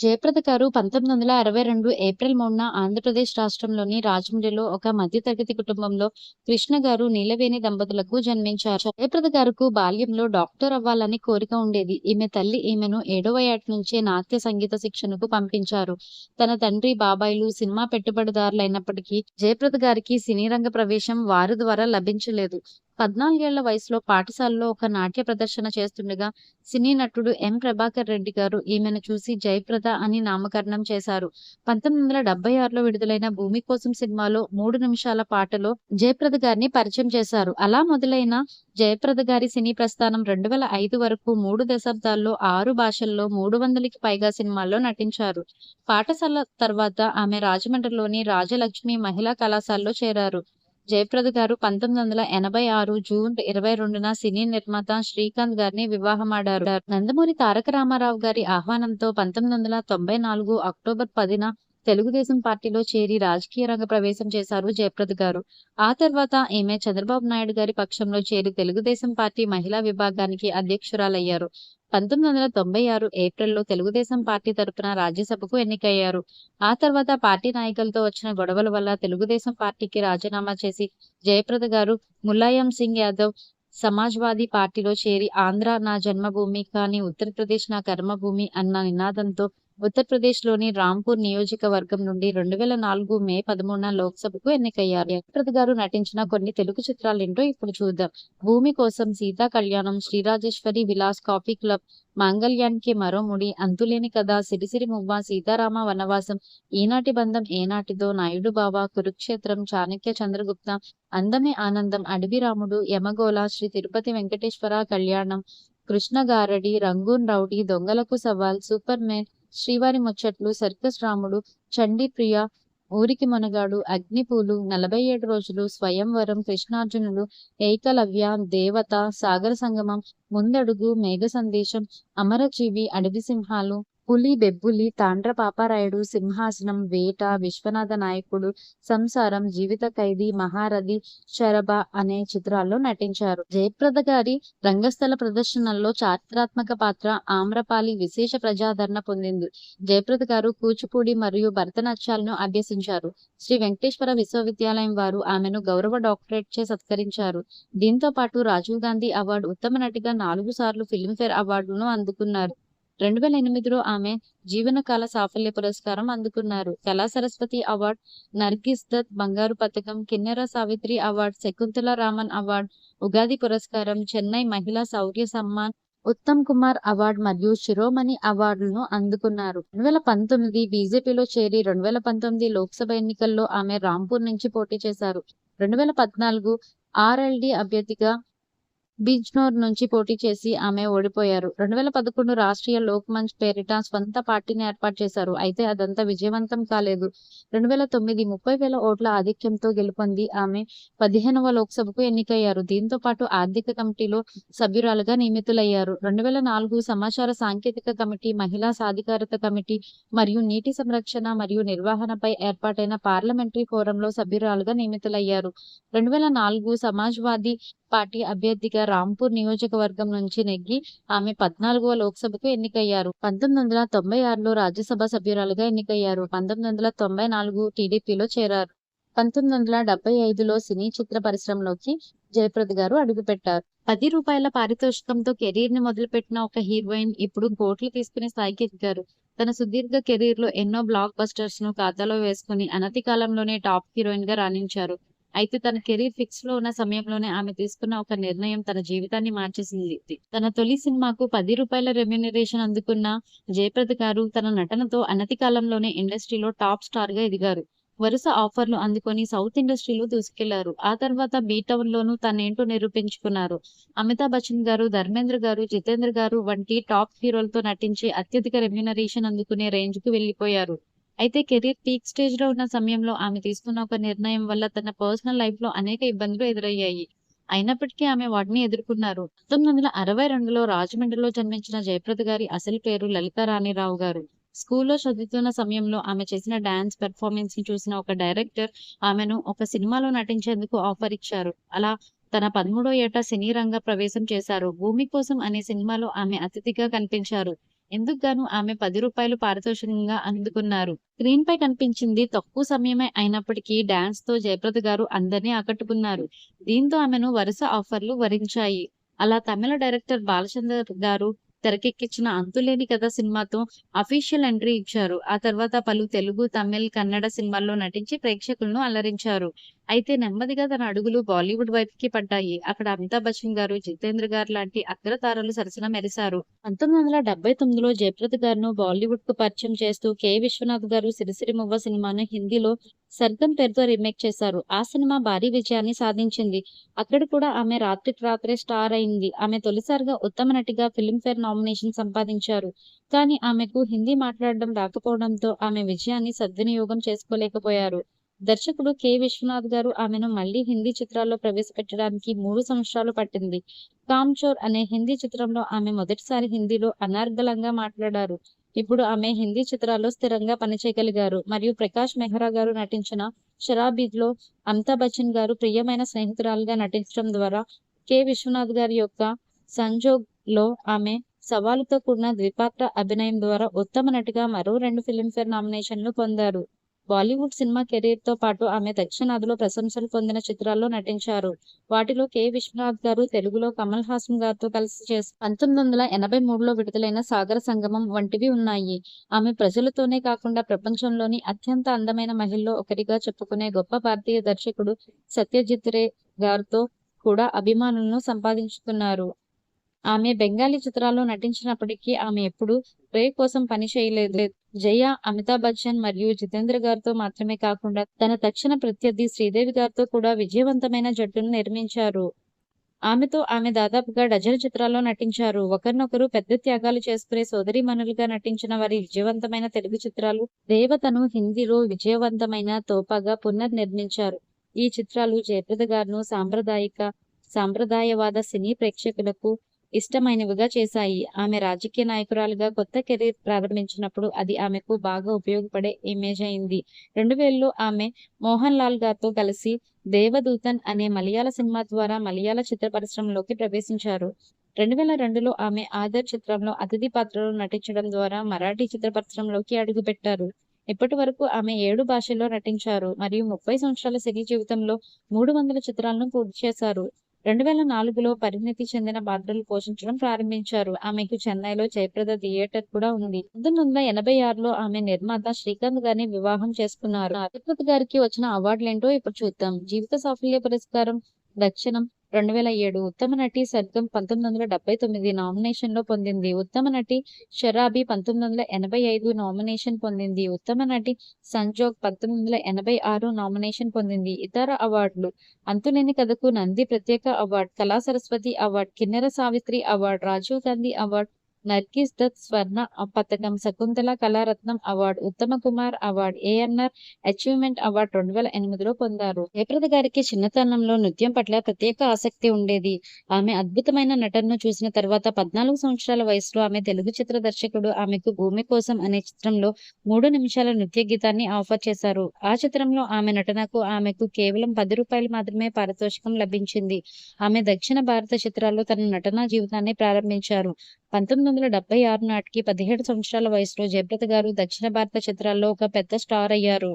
జయప్రద గారు పంతొమ్మిది వందల అరవై రెండు ఏప్రిల్ మూడున ఆంధ్రప్రదేశ్ రాష్ట్రంలోని రాజమండ్రిలో ఒక మధ్యతరగతి కుటుంబంలో కృష్ణ గారు నీలవేణి దంపతులకు జన్మించారు. జయప్రద గారుకు బాల్యంలో డాక్టర్ అవ్వాలని కోరిక ఉండేది. ఈమె తల్లి ఈమెను ఏడవ ఏట నుంచే నాట్య సంగీత శిక్షణకు పంపించారు. తన తండ్రి బాబాయిలు సినిమా పెట్టుబడిదారులైనప్పటికీ జయప్రద గారికి సినీ రంగ ప్రవేశం వారి ద్వారా లభించలేదు. పద్నాలుగేళ్ళ వయసులో పాఠశాలలో ఒక నాట్య ప్రదర్శన చేస్తుండగా సినీ నటుడు ఎం. ప్రభాకర్ రెడ్డి గారు ఈమెను చూసి జయప్రద అని నామకరణం చేశారు. పంతొమ్మిది వందల డెబ్బై ఆరులో విడుదలైన భూమి కోసం సినిమాలో మూడు నిమిషాల పాటలో జయప్రద గారిని పరిచయం చేశారు. అలా మొదలైన జయప్రద గారి సినీ ప్రస్థానం రెండు వేల ఐదు వరకు మూడు దశాబ్దాల్లో ఆరు భాషల్లో మూడు వందలకి పైగా సినిమాల్లో నటించారు. పాఠశాల తర్వాత ఆమె రాజమండ్రిలోని రాజలక్ష్మి మహిళా కళాశాలలో చేరారు. జయప్రద గారు పంతొమ్మిది వందల ఎనభై ఆరు జూన్ ఇరవై రెండున సినీ నిర్మాత శ్రీకాంత్ గారిని వివాహమాడారు. నందమూరి తారక రామారావు గారి ఆహ్వానంతో పంతొమ్మిది వందల తొంభై నాలుగు అక్టోబర్ పదిన తెలుగుదేశం పార్టీలో చేరి రాజకీయ రంగ ప్రవేశం చేశారు జయప్రద గారు. ఆ తర్వాత ఈమె చంద్రబాబు నాయుడు గారి పక్షంలో చేరి తెలుగుదేశం పార్టీ మహిళా విభాగానికి అధ్యక్షురాలయ్యారు. పంతొమ్మిది వందల తొంభై ఆరు ఏప్రిల్లో తెలుగుదేశం పార్టీ తరపున రాజ్యసభకు ఎన్నికయ్యారు. ఆ తర్వాత పార్టీ నాయకులతో వచ్చిన గొడవల వల్ల తెలుగుదేశం పార్టీకి రాజీనామా చేసి జయప్రద గారు ములాయం సింగ్ యాదవ్ సమాజ్వాదీ పార్టీలో చేరి ఆంధ్ర నా జన్మభూమి కానీ ఉత్తరప్రదేశ్ నా కర్మభూమి అన్న నినాదంతో ఉత్తరప్రదేశ్లోని రాంపూర్ నియోజకవర్గం నుండి రెండు వేల నాలుగు మే పదమూడున లోక్సభకు ఎన్నికయ్యారు. జయప్రద గారు నటించిన కొన్ని తెలుగు చిత్రాలేంటో ఇప్పుడు చూద్దాం. భూమి కోసం సీతా కళ్యాణం శ్రీరాజేశ్వరి విలాస్ కాఫీ క్లబ్ మాంగళ్యానికి మరో ముడి అంతులేని కథ సిరిసిరి మువ్వ సీతారామ వనవాసం ఈనాటి బంధం ఏనాటిదో నాయుడు బావ కురుక్షేత్రం చాణక్య చంద్రగుప్త అందమే ఆనందం అడవి రాముడు యమగోళ శ్రీ తిరుపతి వెంకటేశ్వర కళ్యాణం కృష్ణ గారడి రంగూన్ రౌడీ దొంగలకు సవాల్ సూపర్ మ్యాన్ శ్రీవారి ముచ్చట్లు సర్కస్ రాముడు చండీ ప్రియ ఊరికి మనగాడు అగ్నిపూలు నలభై ఏడు రోజులు స్వయంవరం కృష్ణార్జునులు ఏకలవ్య దేవత సాగర సంగమం ముందడుగు మేఘ సందేశం అమరజీవి అడవి సింహాలు పులి బెబ్బులి తాండ్ర పాపారాయుడు సింహాసనం వేట విశ్వనాథ నాయకుడు సంసారం జీవిత ఖైదీ మహారథి శరభ అనే చిత్రాల్లో నటించారు. జయప్రద గారి రంగస్థల ప్రదర్శనల్లో చారిత్రాత్మక పాత్ర ఆమ్రపాలి విశేష ప్రజాదరణ పొందింది. జయప్రద గారు కూచిపూడి మరియు భరతనాట్యాలను అభ్యసించారు. శ్రీ వెంకటేశ్వర విశ్వవిద్యాలయం వారు ఆమెను గౌరవ డాక్టరేట్ చే సత్కరించారు. దీంతో పాటు రాజీవ్ గాంధీ అవార్డు ఉత్తమ నటిగా నాలుగు సార్లు ఫిల్మ్ఫేర్ అవార్డును అందుకున్నారు. రెండు వేల ఎనిమిదిలో ఆమె జీవనకాల సాఫల్య పురస్కారం అందుకున్నారు. కళా సరస్వతి అవార్డ్ నర్గిస్ దత్ బంగారు పథకం కిన్నెర సావిత్రి అవార్డ్ శకుంతల రామన్ అవార్డ్ ఉగాది పురస్కారం చెన్నై మహిళా శౌర్య సమ్మాన్ ఉత్తమ్ కుమార్ అవార్డ్ మరియు శిరోమణి అవార్డులను అందుకున్నారు. రెండు వేల పంతొమ్మిది బీజేపీలో చేరి రెండు వేల పంతొమ్మిది లోక్సభ ఎన్నికల్లో ఆమె రాంపూర్ నుంచి పోటీ చేశారు. రెండు వేల పద్నాలుగు ఆర్ఎల్డి అభ్యర్థిగా బిజ్నోర్ నుంచి పోటీ చేసి ఆమె ఓడిపోయారు. రెండు వేల పదకొండు రాష్ట్రీయ లోక్ మంచ్ పేరిట స్వంత పార్టీని ఏర్పాటు చేశారు. అయితే అదంతా విజయవంతం కాలేదు. రెండు వేల తొమ్మిది ముప్పై వేల ఓట్ల ఆధిక్యంతో గెలుపొంది ఆమె పదిహేనవ లోక్సభకు ఎన్నికయ్యారు. దీంతో పాటు ఆర్థిక కమిటీలో సభ్యురాలుగా నియమితులయ్యారు. రెండు వేల నాలుగు సమాచార సాంకేతిక కమిటీ మహిళా సాధికారత కమిటీ మరియు నీటి సంరక్షణ మరియు నిర్వహణపై ఏర్పాటైన పార్లమెంటరీ ఫోరంలో సభ్యురాలుగా నియమితులయ్యారు. రెండు వేల నాలుగు సమాజ్వాదీ పార్టీ అభ్యర్థిగా రాంపూర్ నియోజకవర్గం నుంచి నెగ్గి ఆమె పద్నాలుగవ లోక్సభకు ఎన్నికయ్యారు. పంతొమ్మిది వందల తొంభై ఆరులో రాజ్యసభ సభ్యురాలుగా ఎన్నికయ్యారు. పంతొమ్మిది వందల తొంభై నాలుగు టీడీపీలో చేరారు. పంతొమ్మిది వందల డెబ్బై ఐదులో సినీ చిత్ర పరిశ్రమలోకి జయప్రద గారు అడుగుపెట్టారు. పది రూపాయల పారితోషికంతో కెరీర్ని మొదలుపెట్టిన ఒక హీరోయిన్ ఇప్పుడు కోట్లు తీసుకునే స్థాయికి ఎదిగారు. తన సుదీర్ఘ కెరీర్లో ఎన్నో బ్లాక్ బస్టర్స్ను ఖాతాలో వేసుకుని అనతి కాలంలోనే టాప్ హీరోయిన్గా రాణించారు. అయితే తన కెరీర్ ఫిక్స్లో ఉన్న సమయంలోనే ఆమె తీసుకున్న ఒక నిర్ణయం తన జీవితాన్ని మార్చేసింది. తన తొలి సినిమాకు పది రూపాయల రెమ్యునరేషన్ అందుకున్న జయప్రద గారు తన నటనతో అనతి కాలంలోనే ఇండస్ట్రీలో టాప్ స్టార్గా ఎదిగారు. వరుస ఆఫర్లు అందుకొని సౌత్ ఇండస్ట్రీలో దూసుకెళ్ళారు. ఆ తర్వాత బీటౌన్ లోను తనేంటో నిరూపించుకున్నారు. అమితాబ్ బచ్చన్ గారు ధర్మేంద్ర గారు జితేంద్ర గారు వంటి టాప్ హీరోలతో నటించి అత్యధిక రెమ్యూనరేషన్ అందుకునే రేంజ్కు వెళ్ళిపోయారు అయితే కెరీర్ పీక్ స్టేజ్లో ఉన్న సమయంలో ఆమె తీసుకున్న ఒక నిర్ణయం వల్ల తన పర్సనల్ లైఫ్లో అనేక ఇబ్బందులు ఎదురయ్యాయి. అయినప్పటికీ ఆమె వాటిని ఎదుర్కొన్నారు. పంతొమ్మిది వందల అరవై రెండులో రాజమండ్రిలో జన్మించిన జయప్రద గారి అసలు పేరు లలిత రాణిరావు గారు. స్కూల్లో చదువుతున్న సమయంలో ఆమె చేసిన డాన్స్ పెర్ఫార్మెన్స్ని చూసిన ఒక డైరెక్టర్ ఆమెను ఒక సినిమాలో నటించేందుకు ఆఫర్ ఇచ్చారు. అలా తన పదమూడో ఏట సినీ రంగ ప్రవేశం చేశారు. భూమి కోసం అనే సినిమాలో ఆమె అతిథిగా కనిపించారు. ఎందుకు గాను ఆమె పది రూపాయలు పారితోషికంగా అందుకున్నారు. స్క్రీన్ పై కనిపించింది తక్కువ సమయమే అయినప్పటికీ డాన్స్తో జయప్రద గారు అందరినీ ఆకట్టుకున్నారు. దీంతో ఆమెను వరుస ఆఫర్లు వరించాయి. అలా తమిళ డైరెక్టర్ బాలచందర్ గారు తెరకెక్కించిన అంతులేని కథ సినిమాతో అఫీషియల్ ఎంట్రీ ఇచ్చారు. ఆ తర్వాత పలు తెలుగు తమిళ్ కన్నడ సినిమాల్లో నటించి ప్రేక్షకులను అలరించారు. అయితే నెమ్మదిగా తన అడుగులు బాలీవుడ్ వైపుకి పడ్డాయి. అక్కడ అమితాబ్ బచ్చన్ గారు జితేంద్ర గారు లాంటి అగ్రతారలు సరసన మెరిశారు. పంతొమ్మిది వందల డెబ్బై తొమ్మిదిలో జయప్రద గారును బాలీవుడ్కు పరిచయం చేస్తూ కె. విశ్వనాథ్ గారు సిరిసిరి మువ్వ సినిమాను హిందీలో సర్గం పేరుతో రీమేక్ చేశారు. ఆ సినిమా భారీ విజయాన్ని సాధించింది. అక్కడ కూడా ఆమె రాత్రికి రాత్రే స్టార్ అయింది. ఆమె తొలిసారిగా ఉత్తమ నటిగా ఫిల్మ్ఫేర్ నామినేషన్ సంపాదించారు. కానీ ఆమెకు హిందీ మాట్లాడడం రాకపోవడంతో ఆమె విజయాన్ని సద్వినియోగం చేసుకోలేకపోయారు. దర్శకుడు కె. విశ్వనాథ్ గారు ఆమెను మళ్ళీ హిందీ చిత్రాల్లో ప్రవేశపెట్టడానికి మూడు సంవత్సరాలు పట్టింది. కామ్చోర్ అనే హిందీ చిత్రంలో ఆమె మొదటిసారి హిందీలో అనార్గలంగా మాట్లాడారు. ఇప్పుడు ఆమె హిందీ చిత్రాల్లో స్థిరంగా పనిచేయగలిగారు. మరియు ప్రకాష్ మెహ్రా గారు నటించిన షరాబీద్లో అమితాబ్ బచ్చన్ గారు ప్రియమైన స్నేహితురాలుగా నటించడం ద్వారా కె. విశ్వనాథ్ గారి యొక్క సంజోగ్లో ఆమె సవాలుతో కూడిన ద్విపాత్ర అభినయం ద్వారా ఉత్తమ నటిగా మరో రెండు ఫిల్మ్ఫేర్ నామినేషన్లు పొందారు. బాలీవుడ్ సినిమా కెరీర్తో పాటు ఆమె దక్షిణాదిలో ప్రశంసలు పొందిన చిత్రాల్లో నటించారు. వాటిలో కె. విశ్వనాథ్ గారు తెలుగులో కమల్ హాసన్ గారితో కలిసి చేసి పంతొమ్మిది వందల ఎనభై మూడులో విడుదలైన సాగర సంగమం వంటివి ఉన్నాయి. ఆమె ప్రజలతోనే కాకుండా ప్రపంచంలోని అత్యంత అందమైన మహిళల్లో ఒకరిగా చెప్పుకునే గొప్ప భారతీయ దర్శకుడు సత్యజిత్ రే గారితో కూడా అభిమానులను సంపాదించుతున్నారు ఆమె బెంగాలీ చిత్రాల్లో నటించినప్పటికీ ఆమె ఎప్పుడు రే కోసం పని చేయలేదు. జయ అమితాబ్ బచ్చన్ మరియు జితేంద్ర గారితో మాత్రమే కాకుండా తన తక్షణ ప్రత్యర్థి శ్రీదేవి గారితో కూడా విజయవంతమైన జట్టును నిర్మించారు. ఆమెతో ఆమె దాదాపుగా డజన్ చిత్రాల్లో నటించారు. ఒకరినొకరు పెద్ద త్యాగాలు చేసుకునే సోదరి మనులుగా నటించిన వారి విజయవంతమైన తెలుగు చిత్రాలు దేవతను హిందీలో విజయవంతమైన తోపాగా పునర్నిర్మించారు. ఈ చిత్రాలు జయప్రద గారును సాంప్రదాయిక సాంప్రదాయవాద సినీ ప్రేక్షకులకు ఇష్టమైనవిగా చేశాయి. ఆమె రాజకీయ నాయకురాలుగా కొత్త కెరీర్ ప్రారంభించినప్పుడు అది ఆమెకు బాగా ఉపయోగపడే ఇమేజ్ అయింది. రెండు వేలలో ఆమె మోహన్ లాల్ గారితో కలిసి దేవదూతన్ అనే మలయాళ సినిమా ద్వారా మలయాళ చిత్ర పరిశ్రమలోకి ప్రవేశించారు. రెండు వేల రెండులో ఆమె ఆదర్ చిత్రంలో అతిథి పాత్రలో నటించడం ద్వారా మరాఠీ చిత్ర పరిశ్రమలోకి అడుగుపెట్టారు. ఇప్పటి వరకు ఆమె ఏడు భాషల్లో నటించారు. మరియు ముప్పై సంవత్సరాల సినీ జీవితంలో మూడు వందల చిత్రాలను పూర్తి చేశారు. రెండు వేల నాలుగులో పరిణతి చెందిన పాత్రలు పోషించడం ప్రారంభించారు. ఆమెకు చెన్నైలో జయప్రద థియేటర్ కూడా ఉంది. పంతొమ్మిది వందల ఎనభై ఆరులో ఆమె నిర్మాత శ్రీకాంత్ గారిని వివాహం చేసుకున్నారు. జయప్రద గారికి వచ్చిన అవార్డులేంటో ఇప్పుడు చూద్దాం. జీవిత సాఫల్య పురస్కారం దక్షిణం రెండు వేల ఏడు ఉత్తమ నటి సర్గం పంతొమ్మిది వందల డెబ్బై తొమ్మిది నామినేషన్లో పొందింది. ఉత్తమ నటి షరాబీ పంతొమ్మిది వందల ఎనభై ఐదు నామినేషన్ పొందింది. ఉత్తమ నటి సంజోగ్ పంతొమ్మిది వందల ఎనభై ఆరు నామినేషన్ పొందింది. ఇతర అవార్డులు అంతులేని కథకు నంది ప్రత్యేక award Kala Saraswati award Kinnera Savitri award Rajiv Gandhi award Nargis Dutt స్వర్ణ పథకం శకుంతల కళారత్నం అవార్డు ఉత్తమ Kumar award A N R achievement award రెండు వేల ఎనిమిదిలో పొందారు. జయప్రద గారికి చిన్నతనంలో నృత్యం పట్ల ప్రత్యేక ఆసక్తి ఉండేది. ఆమె అద్భుతమైన నటనను చూసిన తర్వాత పద్నాలుగు సంవత్సరాల వయసులో ఆమె తెలుగు చిత్ర దర్శకుడు ఆమెకు భూమి కోసం అనే చిత్రంలో మూడు నిమిషాల నృత్య గీతాన్ని ఆఫర్ చేశారు. ఆ చిత్రంలో ఆమె నటనకు ఆమెకు కేవలం పది రూపాయలు మాత్రమే పారితోషికం లభించింది. ఆమె దక్షిణ భారత చిత్రాల్లో తన నటనా జీవితాన్ని ప్రారంభించారు. పంతొమ్మిది వందల డెబ్బై ఆరు నాటికి పదిహేడు సంవత్సరాల వయసులో జయప్రద గారు దక్షిణ భారత చిత్రాల్లో ఒక పెద్ద స్టార్ అయ్యారు.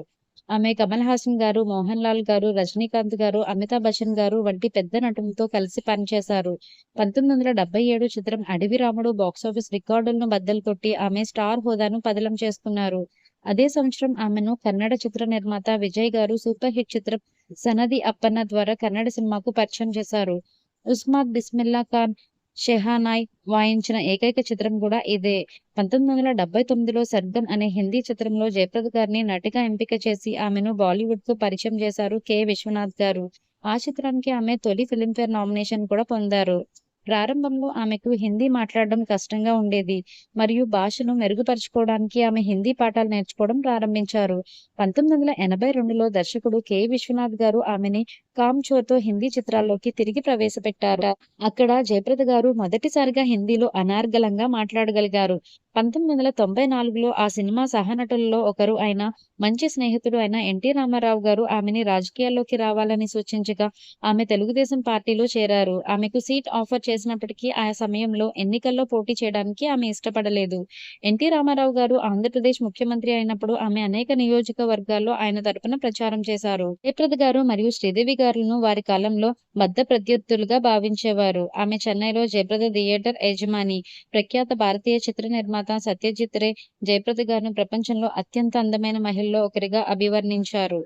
ఆమె కమల్ హాసన్ గారు మోహన్ లాల్ గారు రజనీకాంత్ గారు అమితాబ్ బచ్చన్ గారు వంటి పెద్ద నటులతో కలిసి పనిచేశారు. పంతొమ్మిది వందల డెబ్బై ఏడు చిత్రం అడవి రాముడు బాక్సాఫీస్ రికార్డులను బద్దలు కొట్టి ఆమె స్టార్ హోదాను పదలం చేసుకున్నారు. అదే సంవత్సరం ఆమెను కన్నడ చిత్ర నిర్మాత విజయ్ గారు సూపర్ హిట్ చిత్రం సనది అప్పన్న ద్వారా కన్నడ సినిమాకు పరిచయం చేశారు. ఉస్మాద్ బిస్మిల్లా ఖాన్ షెహానాయ్ వాయించిన ఏకైక చిత్రం కూడా ఇదే. పంతొమ్మిది వందల డెబ్బై తొమ్మిదిలో సర్గం అనే హిందీ చిత్రంలో జయప్రద గారిని నటిగా ఎంపిక చేసి ఆమెను బాలీవుడ్కు పరిచయం చేశారు కె. విశ్వనాథ్ గారు. ఆ చిత్రానికి ఆమె తొలి ఫిలింఫేర్ నామినేషన్ కూడా పొందారు. ప్రారంభంలో ఆమెకు హిందీ మాట్లాడడం కష్టంగా ఉండేది. మరియు భాషను మెరుగుపరుచుకోవడానికి ఆమె హిందీ పాఠాలు నేర్చుకోవడం ప్రారంభించారు. పంతొమ్మిది వందల ఎనభై రెండులో దర్శకుడు కె. విశ్వనాథ్ గారు ఆమెని కామ్ చోర్తో హిందీ చిత్రాల్లోకి తిరిగి ప్రవేశపెట్టారు. అక్కడ జయప్రద గారు మొదటిసారిగా హిందీలో అనార్గలంగా మాట్లాడగలిగారు. పంతొమ్మిది వందల తొంభై నాలుగులో ఆ సినిమా సహనటులలో ఒకరు అయిన మంచి స్నేహితుడు అయిన ఎన్టీ రామారావు గారు ఆమెని రాజకీయాల్లోకి రావాలని సూచించగా ఆమె తెలుగుదేశం పార్టీలో చేరారు. ఆమెకు సీట్ ఆఫర్ చేసినప్పటికీ ఆ సమయంలో ఎన్నికల్లో పోటీ చేయడానికి ఆమె ఇష్టపడలేదు. ఎన్టీ రామారావు గారు ఆంధ్రప్రదేశ్ ముఖ్యమంత్రి అయినప్పుడు ఆమె అనేక నియోజకవర్గాల్లో ఆయన తరపున ప్రచారం చేశారు. జయప్రద గారు మరియు శ్రీదేవి గారు గారులను వారి కాలంలో బద్ద ప్రత్యర్థులుగా భావించేవారు. ఆమె చెన్నైలో జయప్రద థియేటర్ యజమాని ప్రఖ్యాత భారతీయ చిత్ర నిర్మాత సత్యజిత్ రే జయప్రద గారిను ప్రపంచంలో అత్యంత అందమైన మహిళల్లో ఒకరిగా అభివర్ణించారు.